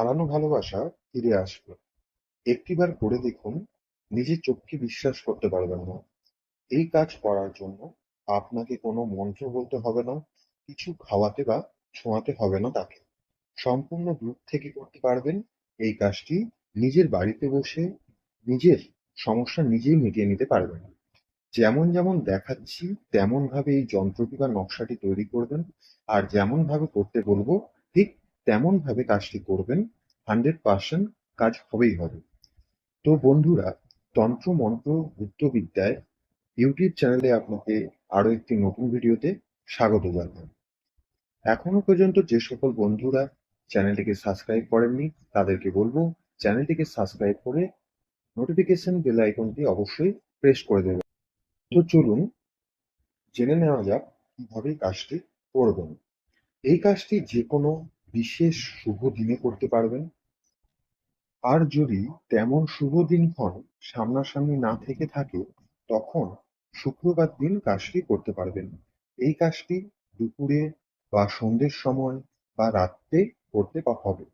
হারানো ভালোবাসা ফিরে আসবে একটিবার করে দেখুন, নিজের চোখকে বিশ্বাস করতে পারবেন না। এই কাজ করার জন্য আপনাকে কোনো মন্ত্র বলতে হবে না, কিছু খাওয়াতে বা ছোঁয়াতে হবে না তাকে। সম্পূর্ণ দূর থেকে করতে পারবেন। এই কাজটি নিজের বাড়িতে বসে নিজের সমস্যা নিজেই মিটিয়ে নিতে পারবেন। যেমন যেমন দেখাচ্ছি তেমন ভাবে এই যন্ত্রটি বা নকশাটি তৈরি করবেন। আর যেমন ভাবে করতে বলব ঠিক তেমন ভাবে কাজটি করবেন হান্ড্রেড পার্সেন্ট কাজ হবেই হবে। তো বন্ধুরা তন্ত্র মন্ত্র গুপ্তবিদ্যায় ইউটিউব চ্যানেলে আপনাকে আরও একটি নতুন ভিডিওতে স্বাগত জানাই। এখনও পর্যন্ত যে সকল বন্ধুরা চ্যানেলটিকে সাবস্ক্রাইব করেননি, তাদেরকে বলব, চ্যানেলটিকে সাবস্ক্রাইব করে নোটিফিকেশন বেল আইকনটি অবশ্যই প্রেস করে দেবেন। তো চলুন, জেনে নেওয়া যাক কীভাবে কাজটি করবেন। এই কাজটি যে কোনো বিশেষ শুভ দিনে করতে পারবেন। আর যদি তেমন শুভ দিনক্ষণ সামনাসামনি না থেকে থাকে, তখন শুক্রবার দিন কাজটি করতে পারবেন। এই কাজটি দুপুরে বা সন্ধ্যের সময় বা রাত্রে করতে হবে।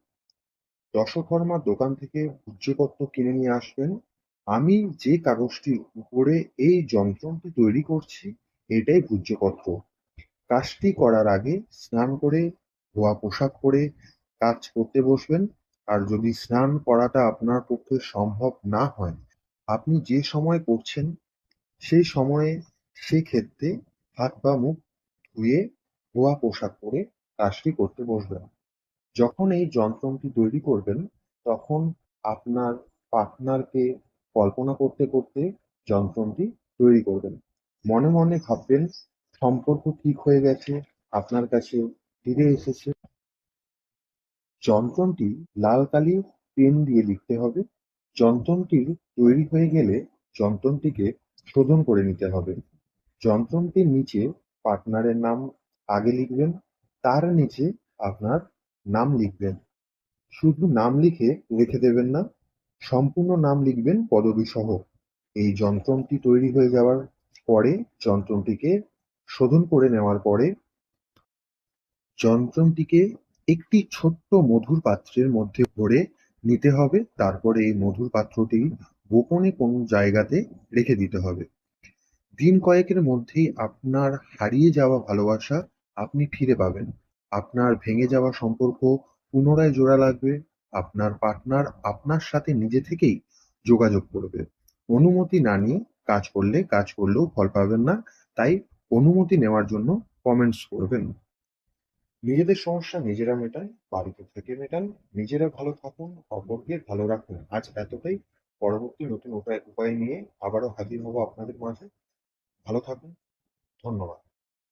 দশকর্মার দোকান থেকে ভূজ্যপত্র কিনে নিয়ে আসবেন। আমি যে কাগজটির উপরে এই যন্ত্রটি তৈরি করছি, এটাই ভূজ্যপত্র কাজটি করার আগে স্নান করে ধোয়া পোশাক পরে কাজ করতে বসবেন। আর যদি স্নান করাটা আপনার পক্ষে সম্ভব না হয়, আপনি যে সময় করছেন সেই সময়ে সেক্ষেত্রে হাত বা মুখ ধুয়ে ধোয়া পোশাক পরে কাজটি করতে বসবেন। যখন এই যন্ত্রটি তৈরি করবেন, তখন আপনার পার্টনারকে কল্পনা করতে করতে যন্ত্রটি তৈরি করবেন। মনে মনে ভাববেন, সম্পর্ক ঠিক হয়ে গেছে, আপনার কাছে ফিরে এসেছে। যন্ত্রটি লাল কালি পেন দিয়ে লিখতে হবে। যন্ত্রটি তৈরি হয়ে গেলে যন্ত্রটিকে শোধন করে নিতে হবে। যন্ত্রটির নিচে পার্টনারের নাম আগে লিখবেন, তার নিচে আপনার নাম লিখবেন। শুধু নাম লিখে রেখে দেবেন না, সম্পূর্ণ নাম লিখবেন পদবী সহ এই যন্ত্রটি তৈরি হয়ে যাওয়ার পরে যন্ত্রটিকে শোধন করে নেওয়ার পরে যন্ত্রটিকে একটি ছোট্ট মধুর পাত্রের মধ্যে ভরে নিতে হবে। তারপরে এই মধুর পাত্রটি গোপনে কোনো জায়গাতে রেখে দিতে হবে। দিন কয়েকের মধ্যেই আপনার হারিয়ে যাওয়া ভালোবাসা আপনি ফিরে পাবেন। আপনার ভেঙে যাওয়া সম্পর্ক পুনরায় জোড়া লাগবে। আপনার পার্টনার আপনার সাথে নিজে থেকেই যোগাযোগ করবে। অনুমতি না নিয়ে কাজ করলে কাজ করলেও ফল পাবেন না। তাই অনুমতি নেওয়ার জন্য কমেন্টস করবেন। নিজেদের সমস্যা নিজেরা মেটান বাড়িতে থেকে মেটান, নিজেরা ভালো থাকুন, অপরকে ভালো রাখুন। আজ এতটাই। পরবর্তী নতুন উপায় উপায় নিয়ে আবারও হাজির হব আপনাদের মাঝে। ভালো থাকুন। ধন্যবাদ।